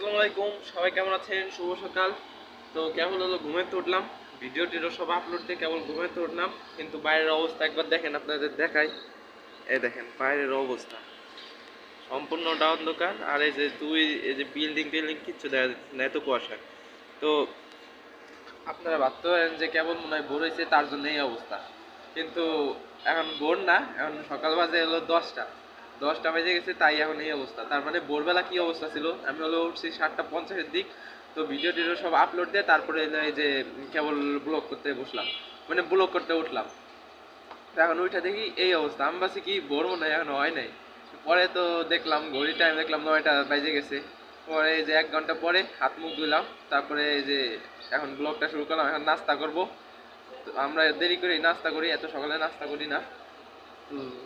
আসসালামু আলাইকুম, সবাই কেমন আছেন? শুভ সকাল। তো কেমন হলো? ঘুমাতে উঠলাম। ভিডিও টিডিও সব আপলোড দিয়ে কেবল ঘুমাতে উঠলাম। কিন্তু বাইরের অবস্থা একবার দেখেন, আপনাদের দেখাই। এই দেখেন, বাইরের অবস্থা। সম্পূর্ণটা অন্ধকার। আর এই যে দুই, এই যে বিল্ডিং টিল্ডিং কিচ্ছু দেখা যাচ্ছে না, এত কুয়াশা। তো আপনারা ভাবতে পারেন যে কেবল মনে হয় ভোর হয়েছে, তার জন্য এই অবস্থা। কিন্তু এখন ভোর না, এখন সকাল বাজে হলো দশটা। দশটা বেজে গেছে, তাই এখন এই অবস্থা। তার মানে ভোরবেলা কি অবস্থা ছিল? আমি হলো উঠছি সাতটা পঞ্চাশের দিক, তো ভিডিও টিডিও সব আপলোড দিয়ে তারপরে এই যে কেবল ব্লগ করতে বসলাম। মানে ব্লগ করতে উঠলাম। এখন ওইটা দেখি এই অবস্থা। আমি ভাবছি কি ভোর মনে হয়, এখন হয় নাই। পরে তো দেখলাম ঘড়ি টাইম দেখলাম নয়টা বেজে গেছে। পরে যে এক ঘণ্টা পরে হাত মুখ ধুলাম তারপরে এই যে এখন ব্লগটা শুরু করলাম, এখন নাস্তা করব। আমরা দেরি করি, নাস্তা করি, এত সকালে নাস্তা করি না।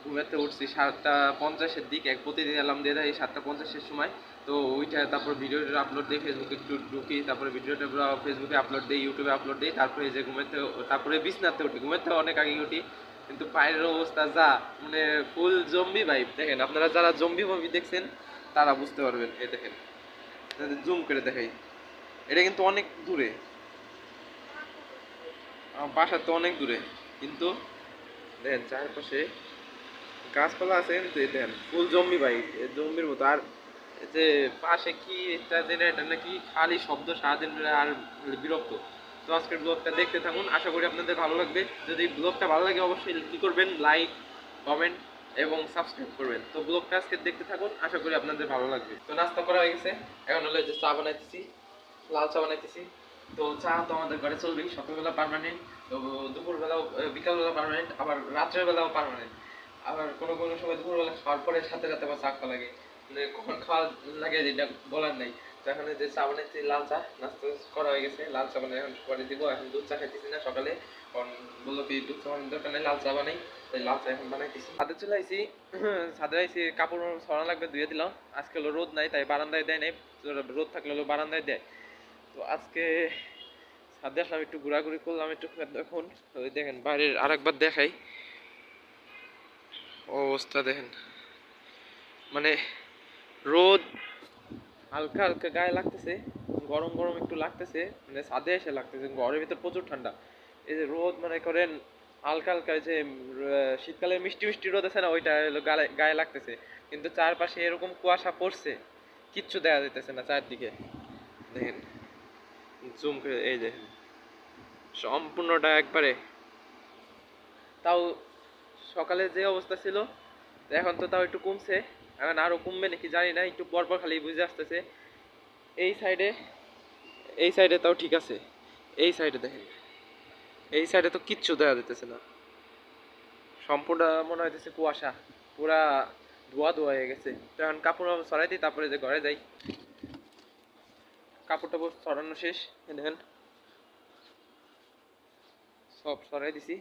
ঘুমাতে উঠছি, সাতটা পঞ্চাশের দিক এক প্রতিদিন অ্যালার্ম দিয়ে দেয় এই সাতটা পঞ্চাশের সময়। তো ওইটা তারপর ভিডিওটা আপলোড দিই ফেসবুকে একটু ঢুকি, তারপরে ভিডিওটা ফেসবুকে আপলোড দিই ইউটিউবে আপলোড দিই, তারপরে যে ঘুমাতে তারপরে বিছনাতে উঠি। ঘুমাতে অনেক আগে উঠি, কিন্তু পায়ের অবস্থা যা মানে ফুল জম্বি ভাইব দেখেন, আপনারা যারা জম্বি মুভি দেখছেন, তারা বুঝতে পারবেন, এই দেখেন জুম করে দেখাই। এটা কিন্তু অনেক দূরে। আমার বাসা তো অনেক দূরে, কিন্তু দেখেন, চারপাশে গাছপালা আছে কিন্তু দেখেন ফুল জম্বি ভাই জম্বির মতো। আর যে পাশে কি এটা যেন এটা নাকি খালি শব্দ সারাদিন আর বিরক্ত। তো আজকের ব্লগটা দেখতে থাকুন, আশা করি আপনাদের ভালো লাগবে। যদি ব্লগটা ভালো লাগে অবশ্যই কি করবেন? লাইক কমেন্ট এবং সাবস্ক্রাইব করবেন। তো ব্লগটা আজকে দেখতে থাকুন, আশা করি আপনাদের ভালো লাগবে। তো নাস্তা করা হয়ে গেছে। এখন হলো যে চা বানাইতেছি, লাল চা বানাইতেছি। তো চা তো আমাদের ঘরে চলবেই, সকালবেলা পার্মানেন্ট তো দুপুরবেলাও বিকালবেলা পার্মানেন্ট আবার রাত্রের বেলাও পার্মানেন্ট আবার কোনো কোনো সময় দুপুরবেলা খাওয়ার পরে সাথে সাথে আবার চা খাওয়া লাগে। মানে কখন খাওয়া লাগে যেটা বলার নাই। তো এখন যে চা বানাইছি, লাল চা, নাস্তা করা হয়ে গেছে। লাল চা বানাই এখন পরে দিব। এখন দুধ চা খাইতেছি না সকালে। কারণ বলল কি, দুধ চা বানানোর দরকার নেই, লাল চা বানাই। তাই লাল চা এখন বানাইতেছি। ছাদে চলে আইছি। ছাদে আইছি, কাপড় ছড়ানো লাগবে, ধুয়ে দিলাম। আজকে হলো রোদ নাই, তাই বারান্দায় দেয় নাই। রোদ থাকলে হলো বারান্দায় দেয়। তো আজকে ছাদে আসলাম, একটু ঘোরাঘুরি করলাম, একটু দেখুন ওই দেখেন বাইরের আরেকবার দেখাই। অবস্থা দেখেন। মানে রোদ হালকা হালকা গায়ে লাগতেছে, গরম গরম একটু লাগতেছে মানে ছাদে এসে লাগতেছে, ঘরের ভিতর প্রচুর ঠান্ডা। এই যে রোদ মনে করেন হালকা হালকা যে শীতকালে মিষ্টি মিষ্টি রোদ আছে না, ওইটা গায়ে গায়ে লাগতেছে। কিন্তু চারপাশে এরকম কুয়াশা পড়ছে, কিচ্ছু দেখা যাইতেছে না চারদিকে। দেখেন, জুম করে, এই দেখেন। সম্পূর্ণটা একবারে, তাও সকালে যে অবস্থা ছিল এখন তো তাও একটু কমছে। এখন আরও কমবে নাকি জানি না, একটু পরপর খালি বুঝে আসতেছে। এই সাইডে এই সাইডে তাও ঠিক আছে। এই সাইডে দেখেন। এই সাইডে তো কিচ্ছু দেখা যেতেছে না। সম্পূর্ণ মনে হইতেছে কুয়াশা। পুরা ধোয়া ধোয়া হয়ে গেছে। তো এখন কাপড় সরাই দিই, তারপরে যে ঘরে যাই। কাপড় টাপড় সরানো শেষ। দেখেন। সব সরাই দিছি।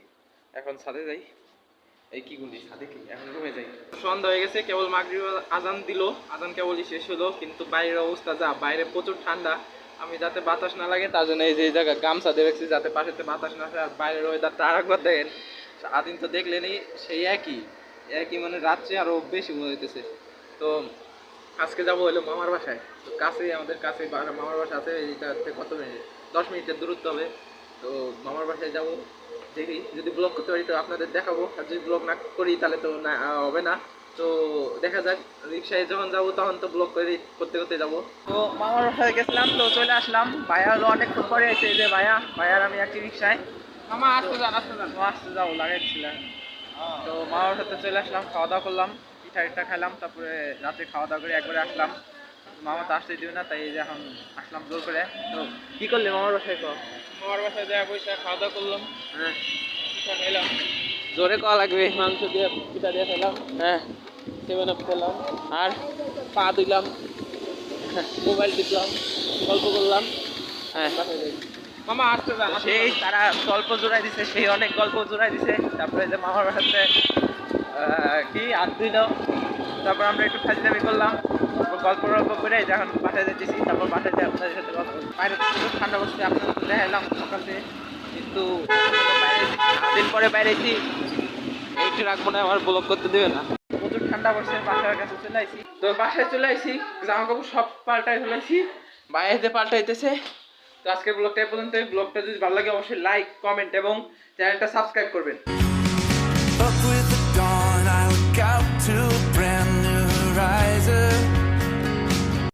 এখন ছাদে যাই। এই কি গুলি ছাদে কি? এখন রুমে যাই। সন্ধ্যা হয়ে গেছে, কেবল মাগরিব আজান দিল। আজান কেবলই শেষ হলো, কিন্তু বাইরের অবস্থা যা, বাইরে প্রচুর ঠান্ডা। আমি যাতে বাতাস না লাগে, তার জন্য এই যে, এই জায়গায় গামছা দিয়ে রাখছি, যাতে পাশেতে বাতাস না আসে আর বাইরের ওয়েদারটা আর একবার দেখেন। সারাদিন তো দেখলেনই, সেই একই। একই মানে রাত্রে আরও বেশি মনে হইতেছে। তো আজকে যাব হলো মামার বাসায়। তো কাছেই, আমাদের কাছে মামার বাসা আছে এইটা থেকে কত মিনিট? দশ মিনিটের দূরত্ব হবে। তো মামার বাসায় যাব। দেখি যদি ব্লগ করতে পারি তো আপনাদের দেখাবো। আর যদি ব্লগ না করি তাহলে তো না হবে না। তো দেখা যাক রিক্সায় যখন যাব তখন তো ব্লগ করে করতে করতে যাব। তো মামার বাসায় গেছিলাম তো চলে আসলাম। ভাইয়া হলো অনেকক্ষণ পরে এসে যে ভাইয়া। ভাইয়ার আমি একটি রিক্সায়। মামা আসতে যান আসতে যান। আসতে যাব লাগাইছিলাম। তো মামার সাথে চলে আসলাম খাওয়া দাওয়া করলাম পিঠা টিঠা খেলাম তারপরে রাতে খাওয়া দাওয়া করে একবারে আসলাম। মামা তো আসতে দিও না তাই যে এখন আসলাম জোর করে। তো কি করলে মামার বাসায় কো? মামার বাসায় দেয়া পয়সা খাওয়া দাওয়া করলাম। হ্যাঁ। খাইলাম জোরে কওয়া লাগবে। মাংস দিয়ে পিঠা দিয়ে খাইলাম হ্যাঁ। সেভেন আপ খেলাম। আর? পা দিলাম মোবাইল দিলাম গল্প করলাম। হ্যাঁ। মামা আসতে আসতে সেই তারা গল্প জোড়াই দিছে সেই অনেক গল্প জোড়াই দিছে। তারপরে যে মামার বাসাতে আহ, কি? আর দিল তারপর আমরা একটু ফাজলামি করলাম গল্প গল্প করে যখন বাসায় যেতেছি তারপর বাসায় যে আপনাদের সাথে গল্প বাইরে ঠান্ডা বসছে আপনাদের তো দেখাইলাম সকাল কিন্তু দিন পরে বাইরেছি এইটু রাখব না আমার ব্লক করতে দেবে না। প্রচুর ঠান্ডা পড়ছে, বাসার কাছে চলে আইছি। তো বাসায় চলে আসি জামা কাপড় সব পাল্টাই ফেলেছি, বাইরে পাল্টাইতেছে তো আজকের ব্লগটা পর্যন্ত ব্লগটা যদি ভালো লাগে, অবশ্যই লাইক কমেন্ট এবং চ্যানেলটা সাবস্ক্রাইব করবেন।